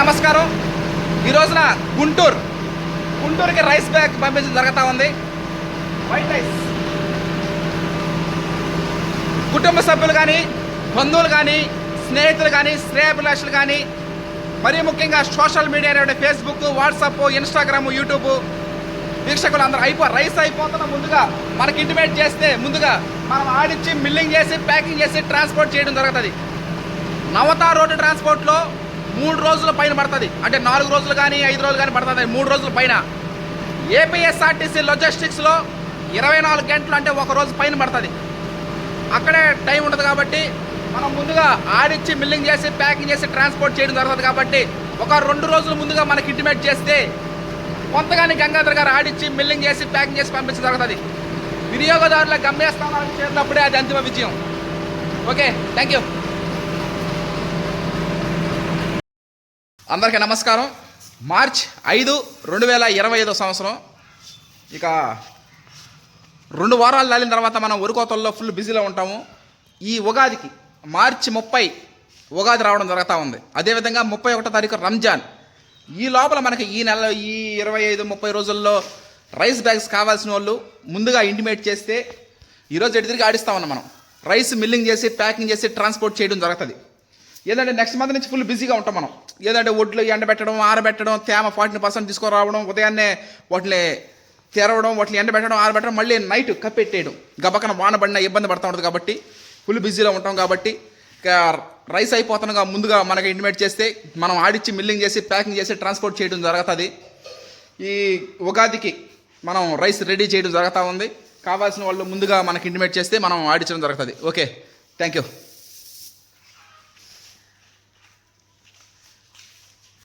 నమస్కారం. ఈ రోజున గుంటూరు గుంటూరుకి రైస్ బ్యాగ్ పంపించడం జరుగుతూ ఉంది. White rice. కుటుంబ సభ్యులు కానీ బంధువులు కానీ స్నేహితులు కానీ శ్రేయాభిలాషులు కానీ మరీ ముఖ్యంగా సోషల్ మీడియా అనేటువంటి ఫేస్బుక్ వాట్సాప్ ఇన్స్టాగ్రామ్ యూట్యూబ్ వీక్షకులు అందరూ అయిపో రైస్ అయిపోతున్న ముందుగా మనకి ఇంటిమేట్ చేస్తే ముందుగా మనం ఆడిచ్చి మిల్లింగ్ చేసి ప్యాకింగ్ చేసి ట్రాన్స్పోర్ట్ చేయడం జరుగుతుంది. నవతా రోడ్డు ట్రాన్స్పోర్ట్లో మూడు రోజుల పైన పడుతుంది. అంటే నాలుగు రోజులు కానీ ఐదు రోజులు కానీ పడుతుంది. మూడు రోజుల పైన. ఏపీఎస్ఆర్టీసీ లాజిస్టిక్స్లో ఇరవై నాలుగు గంటలు అంటే ఒక రోజు పైన పడుతుంది. అక్కడే టైం ఉంటుంది కాబట్టి మనం ముందుగా ఆడిచ్చి మిల్లింగ్ చేసి ప్యాకింగ్ చేసి ట్రాన్స్పోర్ట్ చేయడం జరుగుతుంది కాబట్టి ఒక రెండు రోజుల ముందుగా మనకి ఇంటిమేట్ చేస్తే కొంతగానే గంగాధర్ గారు ఆడిచ్చి మిల్లింగ్ చేసి ప్యాకింగ్ చేసి పంపించడం జరుగుతుంది. వినియోగదారుల గమ్యస్థానాలకు చేరినప్పుడే అది అంతిమ విజయం. ఓకే థ్యాంక్ యూ అందరికీ నమస్కారం. మార్చ్ ఐదు రెండు వేల ఇరవై ఐదో సంవత్సరం. ఇక రెండు వారాలు దాలిన తర్వాత మనం ఉరుకోతల్లో ఫుల్ బిజీలో ఉంటాము. ఈ ఉగాదికి మార్చి ముప్పై ఉగాది రావడం జరుగుతూ ఉంది. అదేవిధంగా ముప్పై ఒకటో తారీఖు రంజాన్. ఈ లోపల మనకి ఈ నెల ఈ ఇరవై ఐదు ముప్పై రోజుల్లో రైస్ బ్యాగ్స్ కావాల్సిన వాళ్ళు ముందుగా ఇంటిమేట్ చేస్తే ఈరోజు ఎటు తిరిగి ఆడిస్తా మనం. రైస్ మిల్లింగ్ చేసి ప్యాకింగ్ చేసి ట్రాన్స్పోర్ట్ చేయడం జరుగుతుంది. ఏదంటే నెక్స్ట్ మంత్ నుంచి ఫుల్ బిజీగా ఉంటాం మనం. ఏదంటే ఒడ్లు ఎండబెట్టడం ఆరబెట్టడం తేమ ఫార్టీ పర్సెంట్ తీసుకురావడం ఉదయాన్నే వాటిని తెరవడం వాటిని ఎండబెట్టడం ఆరబెట్టడం మళ్ళీ నైట్ కప్పెట్టేయడం. గబక్కన వానబడిన ఇబ్బంది పడుతూ ఉంటుంది కాబట్టి ఫుల్ బిజీలో ఉంటాం కాబట్టి రైస్ అయిపోతుండగా ముందుగా మనకి ఇంటిమేట్ చేస్తే మనం ఆడిచ్చి మిల్లింగ్ చేసి ప్యాకింగ్ చేసి ట్రాన్స్పోర్ట్ చేయడం జరుగుతుంది. ఈ ఉగాదికి మనం రైస్ రెడీ చేయడం జరుగుతూ ఉంది. కావాల్సిన వాళ్ళు ముందుగా మనకి ఇంటిమేట్ చేస్తే మనం ఆడించడం జరుగుతుంది. Okay thank you